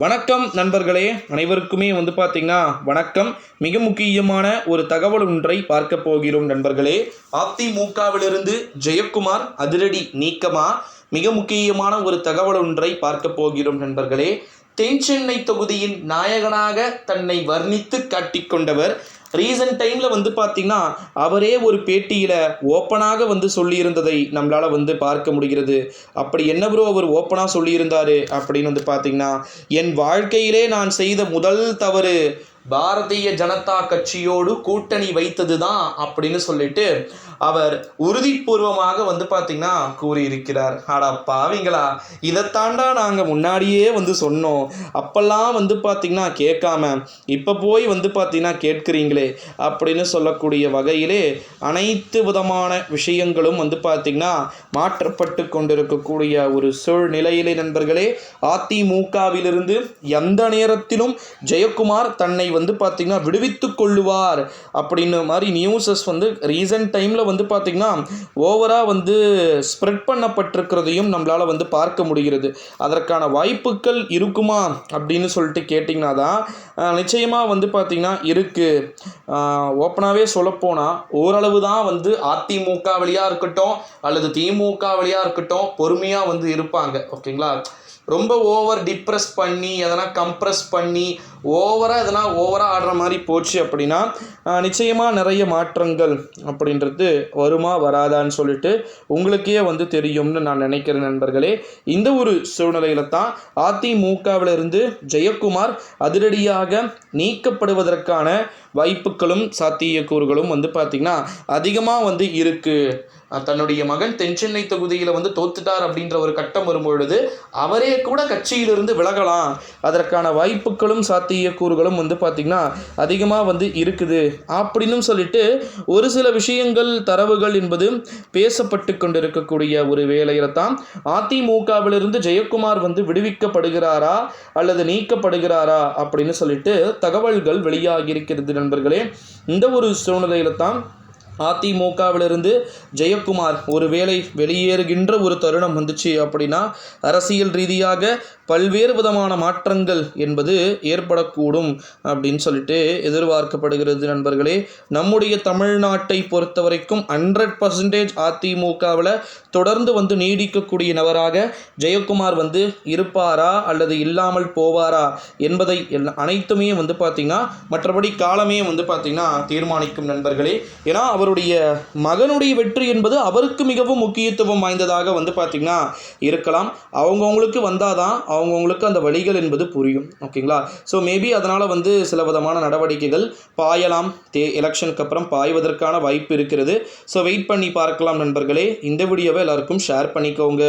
வணக்கம் நண்பர்களே அனைவருக்குமே வந்து பார்த்தீங்கன்னா வணக்கம். மிக முக்கியமான ஒரு தகவல் ஒன்றை பார்க்க போகிறோம் நண்பர்களே. அதிமுகவிலிருந்து ஜெயக்குமார் அதிரடி நீக்கமா? மிக முக்கியமான ஒரு தகவல் ஒன்றை பார்க்க போகிறோம் நண்பர்களே. தென் சென்னை தொகுதியின் நாயகனாக தன்னை வர்ணித்து காட்டிக்கொண்டவர் ரீசன்ட் டைமில் வந்து பார்த்திங்கன்னா அவரே ஒரு பேட்டியில் ஓப்பனாக வந்து சொல்லியிருந்ததை நம்மளால் வந்து பார்க்க முடிகிறது. அப்படி என்ன ப்ரோ அவர் ஓப்பனாக சொல்லியிருந்தார் அப்படின்னு வந்து பார்த்திங்கன்னா என் வாழ்க்கையிலே நான் செய்த முதல் தவறு பாரதிய ஜனதா கட்சியோடு கூட்டணி வைத்தது தான் அப்படின்னு சொல்லிட்டு அவர் உறுதிப்பூர்வமாக வந்து பார்த்தீங்கன்னா கூறியிருக்கிறார். ஆடா பாவிங்களா இதைத்தாண்டா நாங்கள் முன்னாடியே வந்து சொன்னோம். அப்பெல்லாம் வந்து பார்த்தீங்கன்னா கேட்காம இப்போ போய் வந்து பார்த்தீங்கன்னா கேட்குறீங்களே அப்படின்னு சொல்லக்கூடிய வகையிலே அனைத்து விதமான விஷயங்களும் வந்து பார்த்தீங்கன்னா மாற்றப்பட்டு கொண்டிருக்கக்கூடிய ஒரு சூழ்நிலையிலே நண்பர்களே அதிமுகவிலிருந்து எந்த நேரத்திலும் ஜெயக்குமார் தன்னை வந்து பார்த்தீங்கன்னா விடுவித்துக் கொள்ளுவார் அப்படின்னு மாதிரி நியூஸஸ் வந்து ரீசன்ட் டைமில் வந்து பார்த்தீங்கன்னா ஓவராக வந்து ஸ்ப்ரெட் பண்ணப்பட்டிருக்கிறதையும் நம்மளால் வந்து பார்க்க முடிகிறது. அதற்கான வாய்ப்புகள் இருக்குமா அப்படின்னு சொல்லிட்டு கேட்டிங்கன்னா தான் நிச்சயமாக வந்து பார்த்திங்கன்னா இருக்குது ஓப்பனாகவே சொல்லப்போனால் ஓரளவு தான் வந்து அதிமுக வழியாக இருக்கட்டும் அல்லது திமுக வழியாக இருக்கட்டும் பொறுமையாக வந்து இருப்பாங்க. ஓகேங்களா? ரொம்ப ஓவர் டிப்ரெஸ் பண்ணி எதனா கம்ப்ரெஸ் பண்ணி ஓவராக எதனா ஓவராக ஆடுற மாதிரி போச்சு அப்படின்னா நிச்சயமாக நிறைய மாற்றங்கள் அப்படின்றது வருமா வராதான்னு சொல்லிட்டு உங்களுக்கே வந்து தெரியும்னு நான் நினைக்கிறேன் நண்பர்களே. இந்த ஒரு சூழ்நிலையில தான் அதிமுகவிலிருந்து ஜெயக்குமார் அதிரடியாக நீக்கப்படுவதற்கான வாய்ப்புகளும் சாத்தியக்கூறுகளும் வந்து பார்த்திங்கன்னா அதிகமாக வந்து இருக்குது தன்னுடைய மகன் தென்சென்னை தொகுதியில் வந்து தோத்துட்டார் அப்படின்ற ஒரு கட்டம் வரும்பொழுது அவரே கூட கட்சியிலிருந்து விலகலாம். அதற்கான வாய்ப்புகளும் சாத்தியக்கூறுகளும் வந்து பார்த்திங்கன்னா அதிகமாக வந்து இருக்குது. அப்படின்னு சொல்லிட்டு ஒரு சில விஷயங்கள் தரவுகள் என்பது பேசப்பட்டு கொண்டிருக்கக்கூடிய ஒரு வேலையில தான் அதிமுகவிலிருந்து ஜெயக்குமார் வந்து விடுவிக்கப்படுகிறாரா அல்லது நீக்கப்படுகிறாரா அப்படின்னு சொல்லிட்டு தகவல்கள் வெளியாகி இருக்கிறது நண்பர்களே. இந்த ஒரு சூழ்நிலையில் தான் அதிமுகவிலிருந்து ஜெயக்குமார் ஒருவேளை வெளியேறுகின்ற ஒரு தருணம் வந்துச்சு அப்படின்னா அரசியல் ரீதியாக பல்வேறு விதமான மாற்றங்கள் என்பது ஏற்படக்கூடும் அப்படின்னு சொல்லிட்டு எதிர்பார்க்கப்படுகிறது நண்பர்களே. நம்முடைய தமிழ்நாட்டை பொறுத்த வரைக்கும் ஹண்ட்ரட் பர்சன்டேஜ் அதிமுகவில் தொடர்ந்து வந்து நீடிக்கக்கூடிய நபராக ஜெயக்குமார் வந்து இருப்பாரா அல்லது இல்லாமல் போவாரா என்பதை அனைத்துமே வந்து பார்த்திங்கன்னா மற்றபடி காலமே வந்து பார்த்திங்கன்னா தீர்மானிக்கும் நண்பர்களே. ஏன்னா அவருடைய மகனுடைய வெற்றி என்பது அவருக்கு மிகவும் முக்கியத்துவம் வாய்ந்ததாக வந்து பார்த்திங்கன்னா இருக்கலாம். அவங்கவுங்களுக்கு வந்தால் தான் அவங்கவுங்களுக்கு அந்த வழிகள் என்பது புரியும். ஓகேங்களா? ஸோ மேபி அதனால் வந்து சில விதமான நடவடிக்கைகள் பாயலாம். தே எலெக்ஷனுக்கு அப்புறம் பாய்வதற்கான வாய்ப்பு இருக்கிறது. ஸோ வெயிட் பண்ணி பார்க்கலாம் நண்பர்களே. இந்த வீடியோவை எல்லாருக்கும் ஷேர் பண்ணிக்கோங்க.